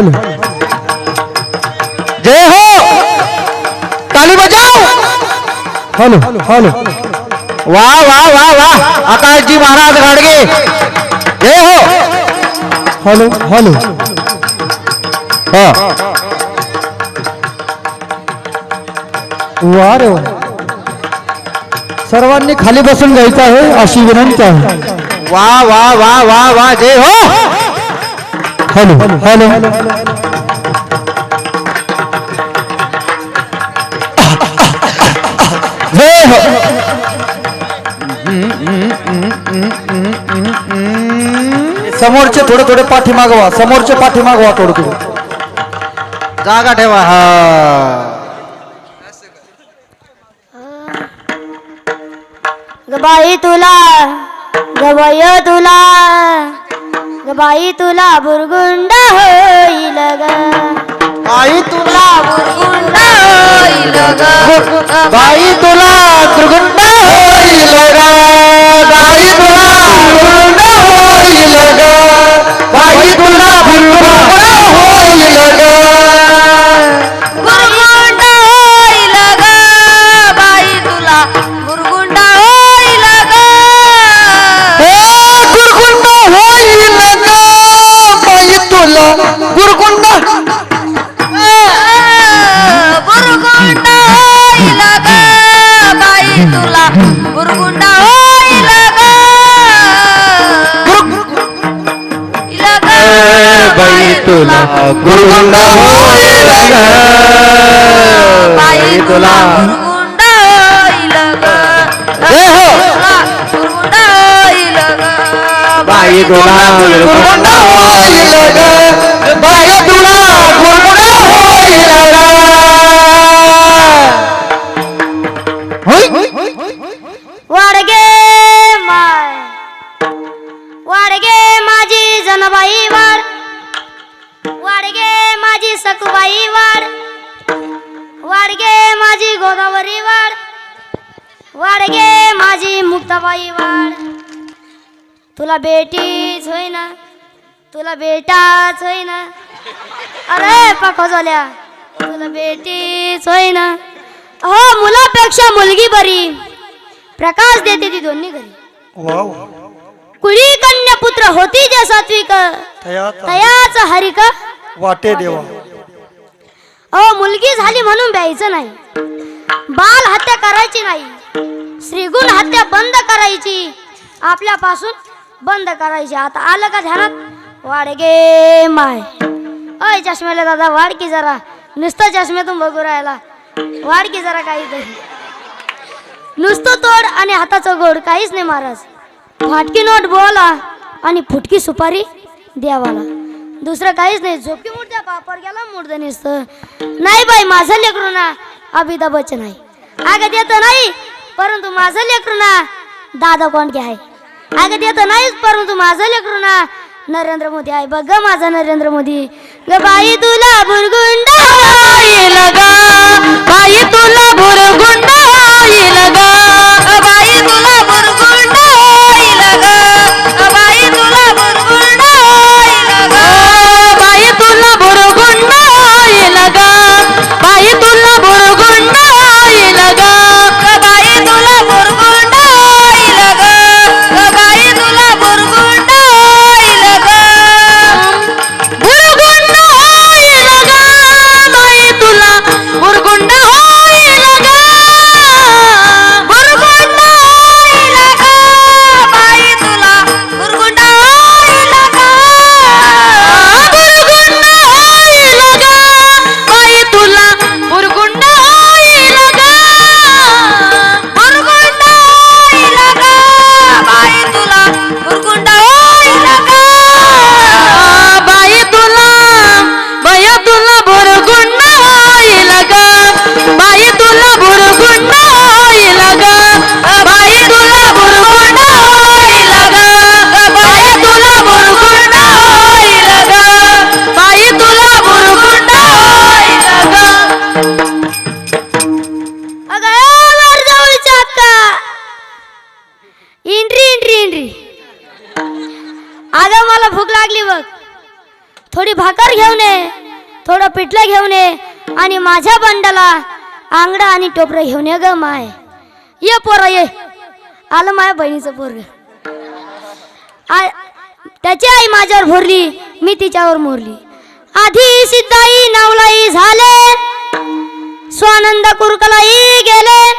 Hello जय हो! ताली बजाव हॅलो हॅलो. वा वा वा वा. आकाशजी महाराज गाडगे. जय हो! Hello hello. हा. वा रे वा. सर्वांनी खाली बसून घ्यायचं आहे अशी विनंती आहे. वा वा वा वा वा. जय हो! हॅलो. हॅलो. हो. समोरचे थोडे थोडे पाठी मागवा समोरचे पाठी मागवा थोडं थोडं. जागा ठेवा. हा. गबाई तुला गबाय तुला. गबाई तुला बुरगुंड होईल ग. बाई तुला बुरगुंड होईल ग. बाई तुला दुर्गुंड होईल ग. बाई तुला दुर्गुंड होईल ग. गुरुगुंड बाई तुला गुरुगुंड बाई तुला गुरुगुंड सकुबाई वाड वाडगे माझी गोदावरी वाड वाडगे माझी मुक्ताबाई वाड तुला बेटीच होईना. तुला बेटाच होईना. अरे पाखो झाल्या. तुला बेटीच होईना. हो मुलापेक्षा मुलगी बरी. प्रकाश देते ती दोन्ही घरी. कुळी कन्या पुत्र होती जे सात्विक? तयाच हरिक? वाटे देवा. अहो मुलगी झाली म्हणून द्यायचं नाही. बाल हत्या करायची नाही. श्रीगुण हत्या बंद करायची. आपल्यापासून बंद करायची. आता आलं का ध्यानात? वाडगे माय. अय चष्म्याला दादा वाढ की जरा. नुसतं चष्म्यातून बघू राहिला. वाढ की जरा काहीतरी. नुसतं तोड आणि हाताचं गोड. काहीच नाही महाराज. फाटकी नोट बोला आणि फुटकी सुपारी द्यावाला दुसरं काहीच नाही. झोपी मुडद्या पापर गेला मुडद नाही बाई माझं लेकरू ना अमिताभ बच्चन आहे. अगं देत नाही परंतु माझं लेकरू ना दादा कोंडके आहे. अगं देत नाहीच परंतु माझं लेकरू ना नरेंद्र मोदी आहे. बघ ग माझा नरेंद्र मोदी. ग बाई तुला बुरगुंड लगा ग. बाई तुला बुरगुंड होईल ग. पिठलं घेऊन ये आणि माझ्या बंडाला आंगडा आणि टोपरं घेऊन ये ग माय. ये पोरं ये. आलं माय बहिणीचं पोरग. त्याची आई माझ्यावर भोरली मी तिच्यावर मोरली. आधी सिद्धाई नवलाई झाले. स्वानंद कुरकलाई गेले.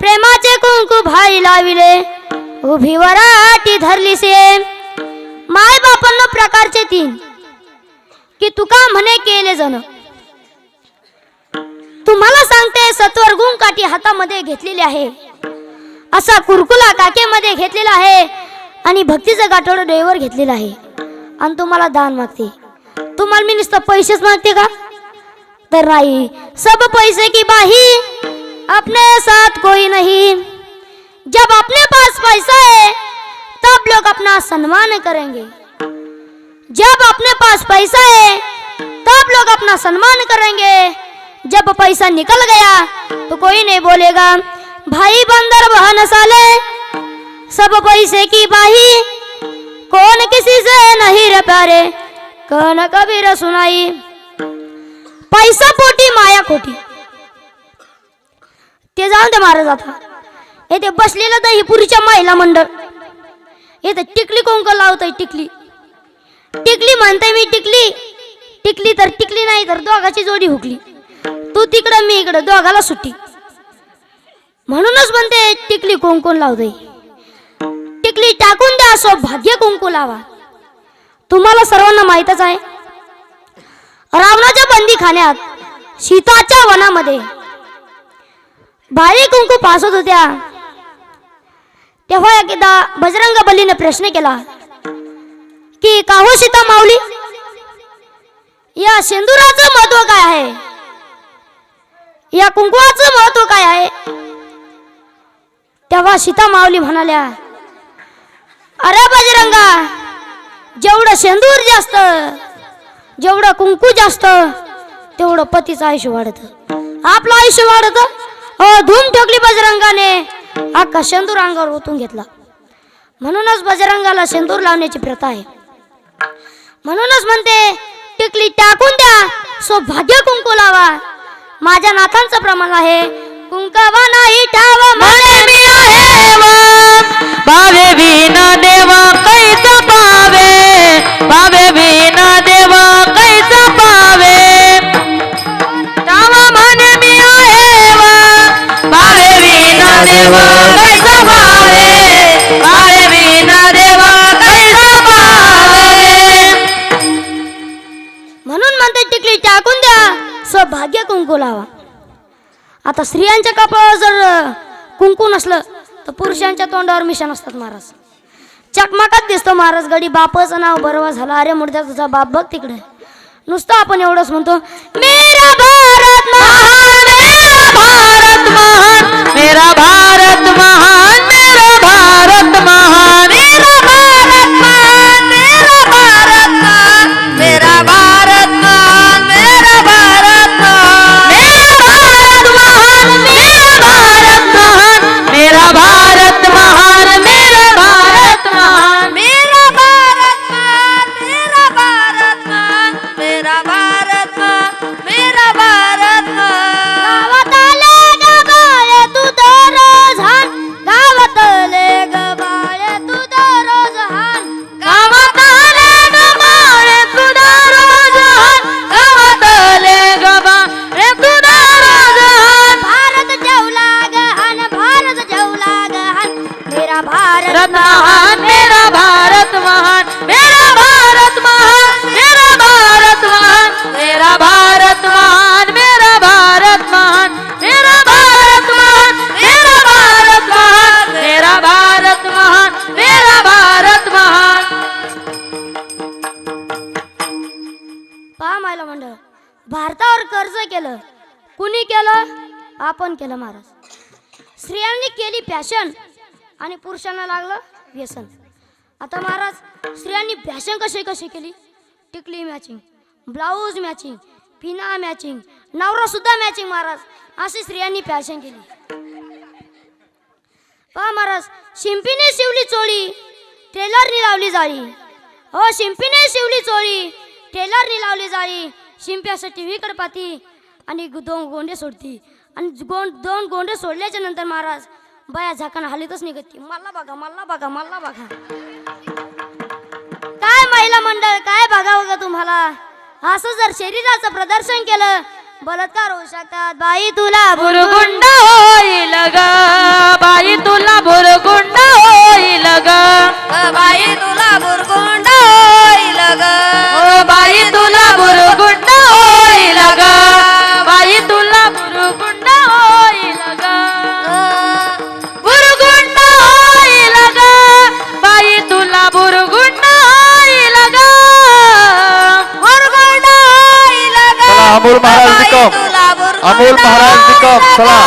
प्रेमाचे कुंकू भाई लाविले. उभी वराटी धरली से माय बापांना प्रकारचे तीन. की तुका म्हणे केले जण? तुम्हाला सांगते सत्वर गुण काठी हातामध्ये घेतलेली आहे. असा कुरकुला काकेमध्ये घेतलेला आहे आणि भक्तीचं गाठोडं डोईवर घेतलेलं आहे. आणि तुम्हाला दान मागते. तुम्हाला मी नुसतं पैसेच मागते का? तर नाही. सब पैसे की बाही अपने साथ कोई नहीं. जब अपने पास पैसा है तब लोग अपना सम्मान करेंगे. जब अपने पास पैसा है, तब लोग अपना सम्मान करेंगे। जब पैसा निकल गया तो कोई नहीं बोलेगा, भाई बंदर बहन साले सब पैसे की बाही, कौन किसी से नहीं रे प्यारे? कन कबीर सुनाई। पैसा पोटी माया खोटी। ते जाऊन ते महाराज आता। येथे बसलेलं दहीपुरीच्या महिला मंडळ। येथे टिकली कोंक लावतय टिकली? टिकली म्हणते मी टिकली. टिकली तर टिकली नाही तर दोघाची जोडी हुकली. तू तिकडं मी इकडं दोघाला सुट्टी. म्हणूनच म्हणते टिकली कुंकून लावतोय टिकली टाकून द्या असो भाग्य कुंकू लावा. तुम्हाला सर्वांना माहीतच आहे रावणाच्या बंदी खाण्यात सीताच्या वनामध्ये भारी कुंकू पासत होत्या. तेव्हा एकदा बजरंग बलीने प्रश्न केला की काहो सीता माऊली? या सिंदुराचं महत्त्व काय आहे? या कुंकुवाचं महत्त्व काय आहे? तेव्हा सीता माऊली म्हणाल्या अरे बजरंगा जेवढं शेंदूर जास्त जेवढं कुंकू जास्त तेवढं पतीचं आयुष्य वाढत. आपलं आयुष्य वाढत. हो धूम ठोकली बजरंगाने अख्खा शेंदूर अंगावर ओतून घेतला. म्हणूनच बजरंगाला शेंदूर लावण्याची प्रथा आहे. म्हणूनच म्हणते टिकली टाकून द्या सौभाग्य कुंकू लावा. माझ्या नाथांचं प्रमाण आहे. कुंकवा नाही ठाव म्हणे मी आहे भावे विना देवा कैसा पावे भावे विना देवा आता स्त्रियांच्या कपाळावर जर कुंकू नसलं तर पुरुषांच्या तोंडावर मिशन असतात महाराज. चकमकात दिसतो महाराज गडी बापाचं नाव बरोबर झालं. अरे मुडद्या तुझा बाप बघ तिकडे. नुसतं आपण एवढंच म्हणतो मेरा भारत महान मेरा भारत महान मेरा भारतावर कर्ज केलं. कुणी केलं? आपण केलं महाराज. स्त्रियांनी केली फॅशन आणि पुरुषांना लागलं व्यसन. आता महाराज स्त्रियांनी फॅशन कशी कशी केली? टिकली मॅचिंग ब्लाऊज मॅचिंग पिना मॅचिंग नवरा सुद्धा मॅचिंग महाराज. अशी स्त्रियांनी फॅशन केली. पहा महाराज शिंपीने शिवली चोळी टेलरनी लावली जाळी. हो शिंपीने शिवली चोळी टेलरनी लावली जाळी. शिंपी असं टी व्हीकडे पाहती आणि दोन गोंडे सोडती. आणि गोंड दोन गोंडे सोडल्याच्या नंतर महाराज बाया झाकाना हालीतच निघती. मला बघा मला बघा मला बघा. काय महिला मंडळ काय बघावं ग तुम्हाला? असं जर शरीराचं प्रदर्शन केलं बलात्कार होऊ शकतात. बाई तुला बुरगुंड होईल ग. बाई तुला बुरगुंड होईल ग. बाई तुला बुरगुंड होईल ग ओ बाई तुला बुरगुंड होईल ग बाई तुला बुरगुंड होईल ग बुरगुंड होईल ग बाई तुला बुरगुंड होईल ग बुरगुंड होईल ग चला अमोल महाराज निकम. बुरगुंड अमोल महाराज निकम चला.